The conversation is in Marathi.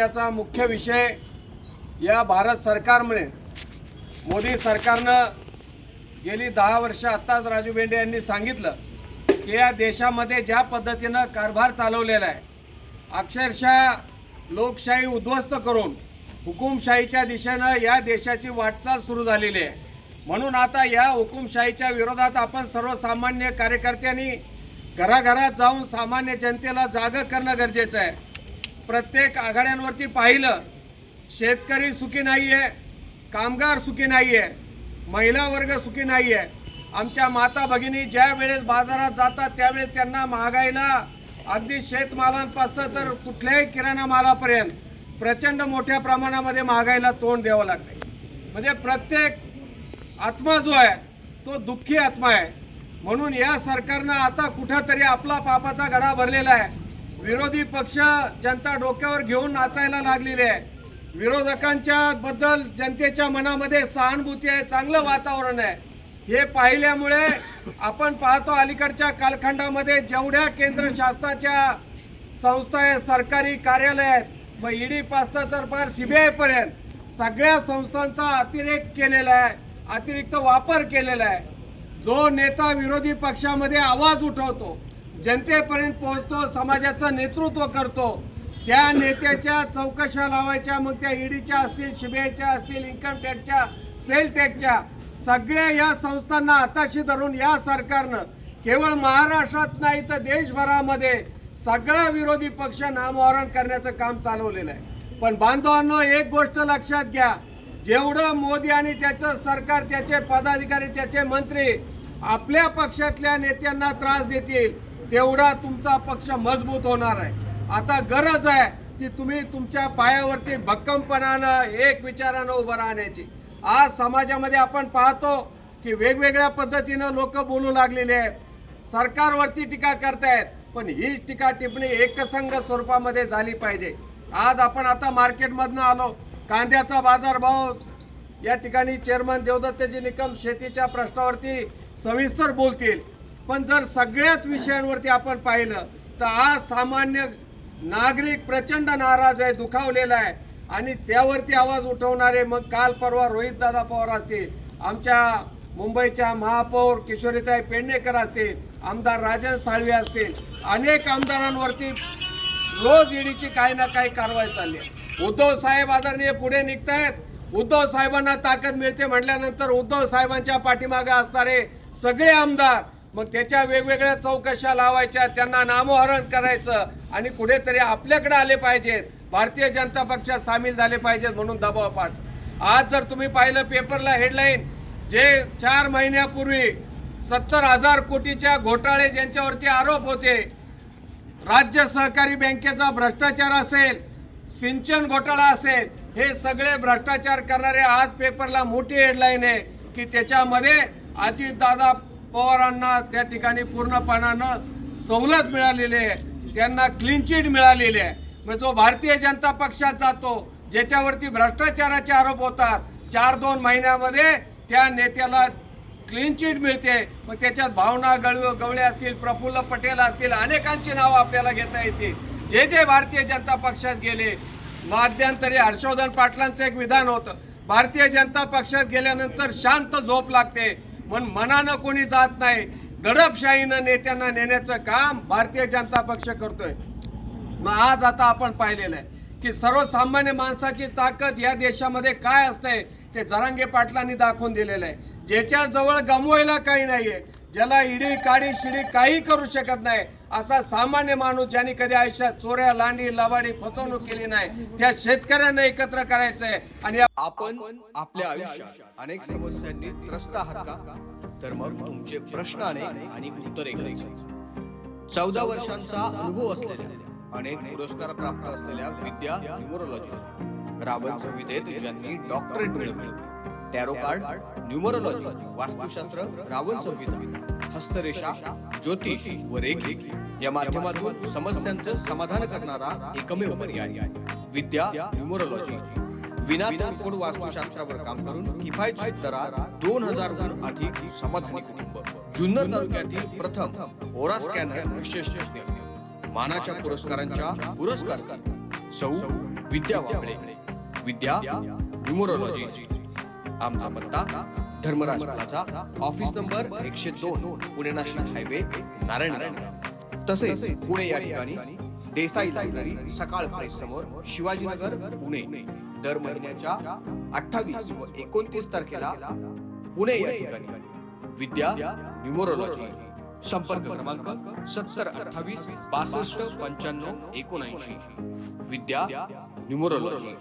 याचा मुख्य विषय या भारत सरकारमुळे. मोदी सरकारनं गेली दहा वर्ष आत्ताच राजू बेंडे यांनी सांगितलं की या देशामध्ये ज्या पद्धतीनं कारभार चालवलेला आहे अक्षरशः लोकशाही उद्ध्वस्त करून हुकुमशाहीच्या दिशेनं या देशाची वाटचाल सुरू झालेली आहे. म्हणून आता या हुकुमशाहीच्या विरोधात आपण सर्वसामान्य कार्यकर्त्यांनी घराघरात जाऊन सामान्य जनतेला जागं करणं गरजेचं आहे. प्रत्येक आघाड्यांवरती पाहिलं शेतकरी सुखी नाही आहे कामगार सुखी नाही आहे महिला वर्ग सुखी नाही आहे आमच्या माता भगिनी ज्या वेळेस बाजारात जातात त्यावेळेस त्यांना महागाईला अगदी शेतमालांपासून तर कुठल्याही किराणा मालापर्यंत प्रचंड मोठ्या प्रमाणामध्ये महागाईला तोंड द्यावं लागते म्हणजे प्रत्येक आत्मा जो आहे तो दुःखी आत्मा आहे. म्हणून या सरकारनं आता कुठंतरी आपला पापाचा गडा भरलेला आहे. विरोधी पक्ष जनता डोक्यावर घेऊन नाचायला लागलेले आहे. विरोधकांच्या बद्दल जनतेच्या मनामध्ये सहानुभूती आहे चांगलं वातावरण आहे. हे पाहिल्यामुळे आपण पाहतो अलीकडच्या कालखंडामध्ये जेवढ्या केंद्र शासनाच्या संस्था आहेत सरकारी कार्यालय आहेत मग ईडी पासनं तर फार बी आयपर्यंत सगळ्या संस्थांचा अतिरेक केलेला आहे अतिरिक्त वापर केलेला आहे. जो नेता विरोधी पक्षामध्ये आवाज उठवतो जनतेपर्यंत पोहोचतो समाजाचं नेतृत्व करतो. त्या नेत्याच्या चौकशा लावायच्या मग त्या ईडीच्या असतील सीबीआयच्या असतील इन्कम टॅक्सच्या सेल टॅक्सच्या सगळ्या या संस्थांना हाताशी धरून या सरकारनं केवळ महाराष्ट्रात नाही तर देशभरामध्ये सगळा विरोधी पक्ष नामोहरण करण्याचं काम चालवलेलं आहे. पण बांधवांनो एक गोष्ट लक्षात घ्या. जेवढं मोदी आणि त्याचं सरकार त्याचे पदाधिकारी त्याचे मंत्री आपल्या पक्षातल्या नेत्यांना त्रास देतील तेवढा तुमचा पक्ष मजबूत होणार आहे. आता गरज आहे की तुम्ही तुमच्या पायावरती भक्कमपणानं एक विचारानं उभं राहण्याची. आज समाजामध्ये आपण पाहतो की वेगवेगळ्या पद्धतीनं लोक बोलू लागलेले आहेत. सरकारवरती टीका करतायत पण ही टीका टिप्पणी एकसंघ स्वरूपामध्ये झाली पाहिजे. आज आपण आता मार्केटमधनं आलो. कांद्याचा बाजारभाव या ठिकाणी चेअरमन देवदत्तजी निकम शेतीच्या प्रश्नावरती सविस्तर बोलतील. पण जर सगळ्याच विषयांवरती आपण पाहिलं तर आज सामान्य नागरिक प्रचंड नाराज आहे दुखावलेला आहे. आणि त्यावरती आवाज उठवणारे मग काल परवा रोहितदादा पवार असतील आमच्या मुंबईच्या महापौर किशोरीताई पेडणेकर असतील आमदार राजन साळवे असतील अनेक आमदारांवरती रोज ईडीची काही ना काही कारवाई चालली आहे. उद्धव साहेब आदरणीय पुढे निघतायत. उद्धव साहेबांना ताकद मिळते म्हटल्यानंतर उद्धव साहेबांच्या पाठीमागे असणारे सगळे आमदार मग त्याच्या वेगवेगळ्या चौकशा लावायच्या त्यांना नामोहरण करायचं आणि कुठेतरी आपल्याकडे आले पाहिजेत. भारतीय जनता पक्षात सामील झाले पाहिजेत म्हणून दबाव पाठ. आज जर तुम्ही पाहिलं पेपरला हेडलाईन जे चार महिन्यापूर्वी सत्तर हजार कोटीच्या घोटाळे ज्यांच्यावरती आरोप होते राज्य सहकारी बँकेचा भ्रष्टाचार असेल सिंचन घोटाळा असेल हे सगळे भ्रष्टाचार करणारे आज पेपरला मोठी हेडलाईन आहे की त्याच्यामध्ये अजितदादा पवारांना त्या ठिकाणी पूर्णपणानं सवलत मिळालेली आहे. त्यांना क्लीन चिट मिळालेली आहे. मग जो भारतीय जनता पक्षात जातो ज्याच्यावरती भ्रष्टाचाराचे आरोप होतात चार दोन महिन्यामध्ये त्या नेत्याला क्लीन चिट मिळते. मग त्याच्यात भावना गळव गवळे असतील प्रफुल्ल पटेल असतील अनेकांची नावं आपल्याला घेता येतील. जे जे भारतीय जनता पक्षात गेले माध्यंतरी हर्षवर्धन पाटलांचं एक विधान होतं. भारतीय जनता पक्षात गेल्यानंतर शांत झोप लागते. पण मनानं कोणी जात नाही. दडपशाहीनं नेत्यांना नेण्याचं काम भारतीय जनता पक्ष करतोय. मग आज आता आपण पाहिलेलं आहे की सर्वसामान्य माणसाची ताकद या देशामध्ये काय असते? ते जरांगे पाटलांनी दाखवून दिलेलं आहे. ज्याच्या जवळ गमवायला काही नाहीये. ज्याला इडी काडी शिडी काही करू शकत नाही. असा सामान्य माणूस ज्यांनी कधी आयुष्यात चोऱ्या लांडी लवाडी फसवणूक केली नाही त्या शेतकऱ्यांना एकत्र करायचंय आणि आपण आपल्या आयुष्यात अनेक समस्यांनी त्रस्त आहात का? तर मग तुमचे प्रश्न अनेक आणि उत्तरे चौदा वर्षांचा अनुभव असलेल्या अनेक पुरस्कार प्राप्त असलेल्या विद्या न्यूमरोलॉजी रावण संहितेत ज्यांनी डॉक्टरेट मिळवले. टॅरो कार्ड न्यूमरोलॉजी वास्तुशास्त्र रावण संहिता हस्तरेषा ज्योतिष व रेखी या माध्यमातून समस्यांचं समाधान करणारा एकमेव पर्याय. विद्या न्यूमरोलॉजी विना तोडफोड वास्तुशास्त्रावर काम करून किफायतशीर दरात दोन हजारहून अधिक समाधानी कुटुंब. जुन्नर तालुक्यातील प्रथम ओरा स्कॅनर विशेष मानाच्या पुरस्कारांच्या पुरस्कार. सौ विद्या वाबळे. विद्या न्युमरोलॉजिस्ट. आमचा पत्ता धर्मराज प्लाझा ऑफिस नंबर एकशे दोन पुणे नाशिक हायवे नारायण तसेच पुणे या ठिकाणी देसाई लायब्ररी सकाळ प्रेस समोर शिवाजीनगर पुणे. दर महिन्याच्या अठ्ठावीस व एकोणतीस तारखेला पुणे या ठिकाणी विद्या न्युमरोलॉजी. संपर्क क्रमांक सत्तर अठ्ठावीस बासष्ट पंच्याण्णव एकोणऐंशी. विद्या न्युमरोलॉजी.